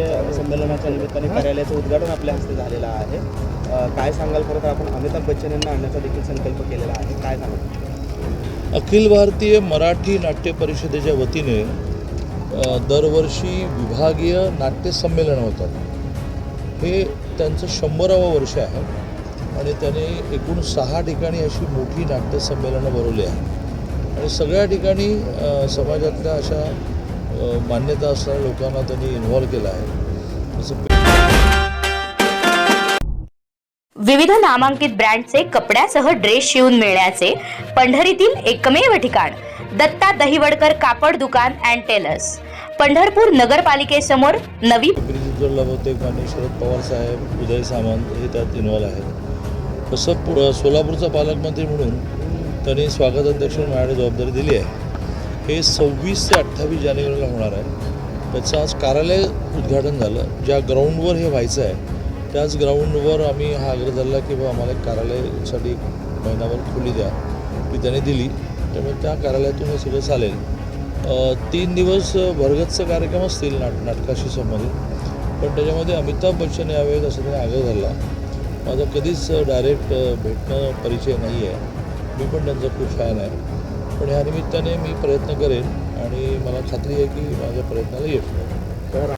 नाट्य संमेलनाच्या निमित्ताने कार्यालयाचं उद्घाटन आपल्या हस्ते झालेलं आहे. काय सांगाल खरं तर आपण अमिताभ बच्चन यांना आणण्याचा देखील संकल्प केलेला आहे. काय सांगाल? अखिल भारतीय मराठी नाट्य परिषदेच्या वतीने दरवर्षी विभागीय नाट्य संमेलन होतात. हे त्यांचं शंभरावं वर्ष आहे आणि त्याने एकूण सहा ठिकाणी अशी मोठी नाट्य संमेलनं भरवली आहे आणि सगळ्या ठिकाणी समाजातल्या अशा मान्यता असणाऱ्या लोकांना त्यांनी इन्व्हॉल्व केलं आहे. जसं विविध नामांकित ब्रँडचे कपड्यासह ड्रेस शिवून मिळण्याचे पंढरीतील एकमेव ठिकाण दत्ता दहिवडकर कापड दुकान अँड टेलर्स पंढरपूर नगरपालिकेसमोर नवी बहुतेक आणि शरद पवार साहेब उदय सामंत हे त्यात इन्व्हॉल्व आहेत. तसं सोलापूरचा पालकमंत्री म्हणून त्यांनी स्वागताध्यक्ष म्हणून जबाबदारी दिली आहे. हे सव्वीस ते अठ्ठावीस जानेवारीला होणार आहे. त्याचं आज कार्यालय उद्घाटन झालं. ज्या ग्राउंडवर हे व्हायचं आहे त्याच ग्राउंडवर आम्ही हा आग्रह धरला की बाबा आम्हाला कार्यालयासाठी महिनाभर खोली द्या ती त्याने दिली. त्यामुळे त्या कार्यालयातून हे सगळं चालेल. तीन दिवस भरगतचे कार्यक्रम असतील नाट नाटकाशी संबंधित. पण त्याच्यामध्ये अमिताभ बच्चन यावेळेस असं त्याने आग्रह धरला. माझा कधीच डायरेक्ट भेटणं परिचय नाही आहे मी पण त्यांचा खूप फॅन आहे. पण या निमित्ताने मी प्रयत्न करेन आणि मला खात्री आहे की माझ्या प्रयत्नाला यश मिळेल.